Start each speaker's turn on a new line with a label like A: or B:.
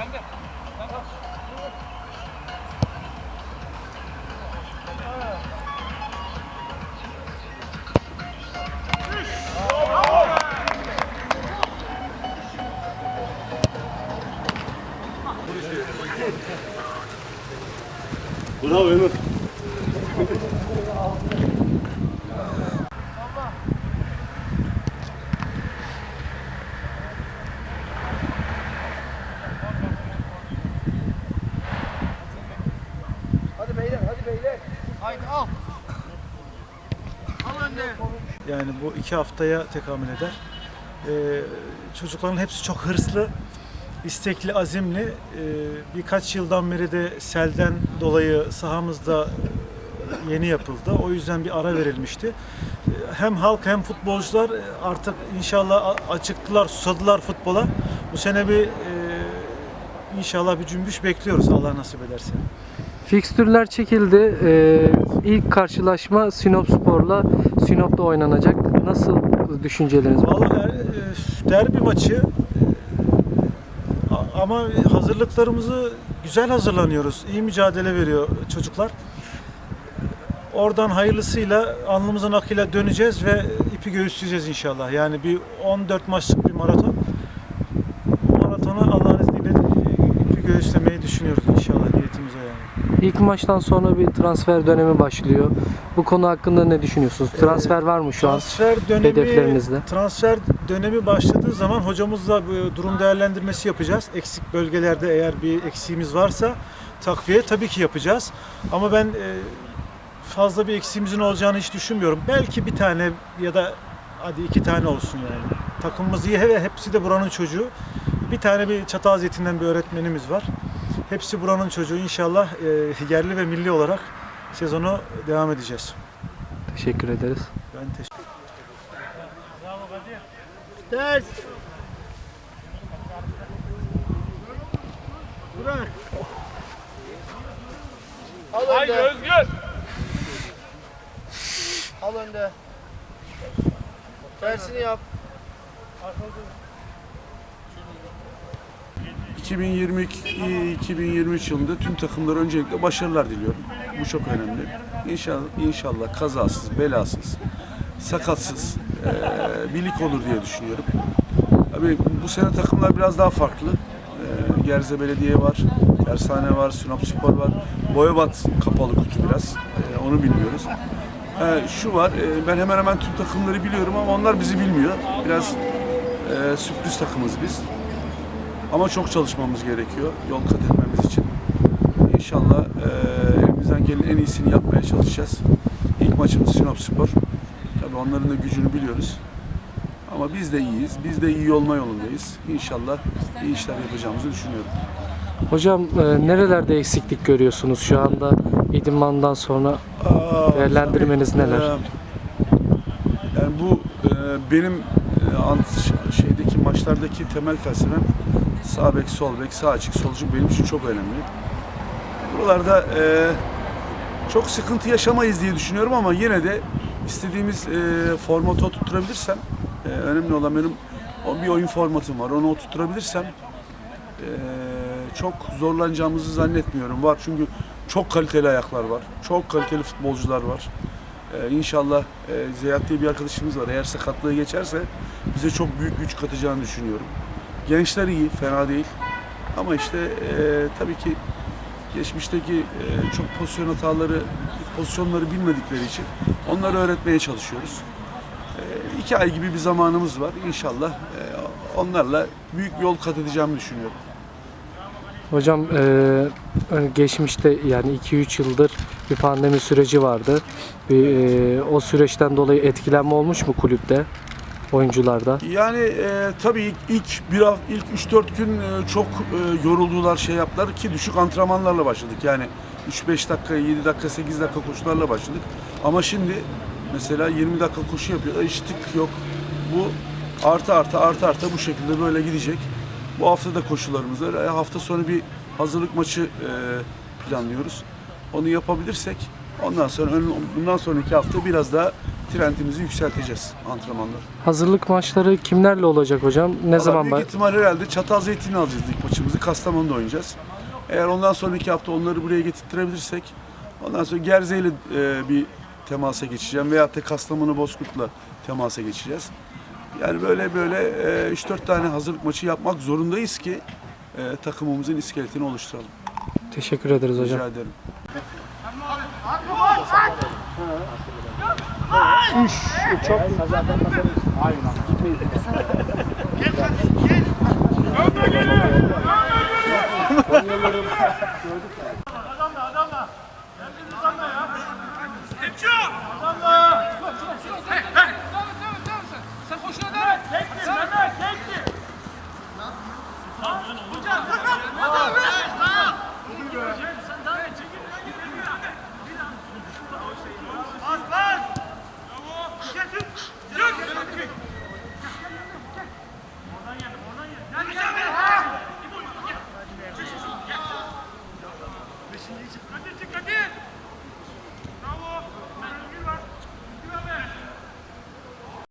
A: Ben de. Ben de. Bravo Emir.
B: Hadi beyler, hadi beyler. Haydi al. Al önde.
C: Yani bu iki haftaya tekamül eder. Ee, çocukların hepsi çok hırslı, istekli, azimli. Ee, birkaç yıldan beri de selden dolayı sahamızda e, yeni yapıldı. O yüzden bir ara verilmişti. Hem halk hem futbolcular e, artık inşallah a- acıktılar, susadılar futbola. Bu sene bir e, inşallah bir cümbüş bekliyoruz Allah nasip ederse.
D: Fikstürler çekildi. Ee, ilk karşılaşma Sinop Spor'la Sinop'ta oynanacak. Nasıl düşünceleriniz var?
C: Vallahi e, derbi maçı e, ama hazırlıklarımızı güzel hazırlanıyoruz. İyi mücadele veriyor çocuklar. Oradan hayırlısıyla alnımızın akıyla döneceğiz ve ipi göğüsleyeceğiz inşallah. Yani bir 14 maçlık bir maraton. Bu maratonu Allah'ın izniyle e, ipi göğüslemeyi düşünüyoruz inşallah niyetimize yani.
D: İlk maçtan sonra bir transfer dönemi başlıyor. Bu konu hakkında ne düşünüyorsunuz? Transfer var mı şu an?
C: Transfer dönemi
D: hedeflerinizde?
C: Transfer dönemi başladığı zaman hocamızla durum değerlendirmesi yapacağız. Eksik bölgelerde eğer bir eksiğimiz varsa takviye tabii ki yapacağız. Ama ben e, fazla bir eksiğimizin olacağını hiç düşünmüyorum. Belki bir tane ya da hadi iki tane olsun yani. Takımımız iyi ve hepsi de buranın çocuğu. Bir tane bir Çatalzeytin'den bir öğretmenimiz var. Hepsi buranın çocuğu. İnşallah e, yerli ve milli olarak sezonu devam edeceğiz.
D: Teşekkür ederiz.
C: Ben teşekkür
B: Ters. Bırak. Al önde.
A: Haydi Özgür.
B: Al önde. Tersini yap.
E: 2022-2023 yılında tüm takımlara öncelikle başarılar diliyorum. Bu çok önemli. İnşallah, inşallah kazasız, belasız, sakatsız eee birlik olur diye düşünüyorum. Tabii bu sene takımlar biraz daha farklı. Eee Gerze Belediye var, Tersane var, Sinop Spor var. Boyabat kapalı kutu biraz. Eee, onu bilmiyoruz. Eee, şu var, eee, ben hemen hemen tüm takımları biliyorum ama onlar bizi bilmiyor. Biraz eee, sürpriz takımız biz. Ama çok çalışmamız gerekiyor yol kat etmemiz için. İnşallah eee elimizden gelen en iyisini yapmaya çalışacağız. İlk maçımız Sinop Spor. Tabii onların da gücünü biliyoruz. Ama biz de iyiyiz. Biz de iyi olma yolundayız. İnşallah iyi işler yapacağımızı düşünüyorum.
D: Hocam e, nerelerde eksiklik görüyorsunuz şu anda idmandan sonra?
E: Aa,
D: Değerlendirmeniz
E: tabii,
D: neler?
E: eee, yani bu eee, benim ant- şeydeki maçlardaki temel felsefem sağ bek, sol bek, sağ açık, sol açık benim için çok önemli. Buralarda eee, çok sıkıntı yaşamayız diye düşünüyorum ama yine de istediğimiz eee formatı oturtturabilirsem eee, önemli olan benim bir oyun formatım var. Onu oturtturabilirsem eee, çok zorlanacağımızı zannetmiyorum. Var çünkü çok kaliteli ayaklar var. Çok kaliteli futbolcular var. Ee, inşallah e, Zeyat diye bir arkadaşımız var. Eğer sakatlığı geçerse bize çok büyük güç katacağını düşünüyorum. Gençler iyi, fena değil. Ama işte e, tabii ki geçmişteki e, çok pozisyon hataları, pozisyonları bilmedikleri için onları öğretmeye çalışıyoruz. E, iki ay gibi bir zamanımız var. İnşallah e, onlarla büyük bir yol kat edeceğimi düşünüyorum.
D: Hocam e, geçmişte yani 2-3 yıldır bir pandemi süreci vardı. Bir, e, o süreçten dolayı etkilenme olmuş mu kulüpte, oyuncularda?
E: Yani e, tabii ilk, bir ilk 3-4 gün e, çok e, yoruldular, şey yaptılar ki düşük antrenmanlarla başladık. Yani 3-5 dakika, 7 dakika, 8 dakika koşularla başladık. Ama şimdi mesela 20 dakika koşu yapıyor. Eşitlik yok. Bu artı artı artı artı bu şekilde böyle gidecek. Bu hafta da koşularımız var. E, hafta sonu bir hazırlık maçı e, planlıyoruz. Onu yapabilirsek ondan sonra bundan sonraki hafta biraz daha trendimizi yükselteceğiz antrenmanlar.
D: Hazırlık maçları kimlerle olacak hocam? Ne
E: Valla
D: zaman
E: büyük ihtimal herhalde Çatal Zeytin'i alacağız ilk maçımızı. Kastamonu'da oynayacağız. Eğer ondan sonraki hafta onları buraya getirtirebilirsek ondan sonra Gerze ile e, bir temasa geçeceğim. Veyahut da Kastamonu Bozkurt'la temasa geçeceğiz. Yani böyle böyle e, 3-4 tane hazırlık maçı yapmak zorundayız ki e, takımımızın iskeletini oluşturalım.
D: Teşekkür ederiz hocam.
E: Rica ederim.
A: Adamla adamla. Kendiniz adamla ya.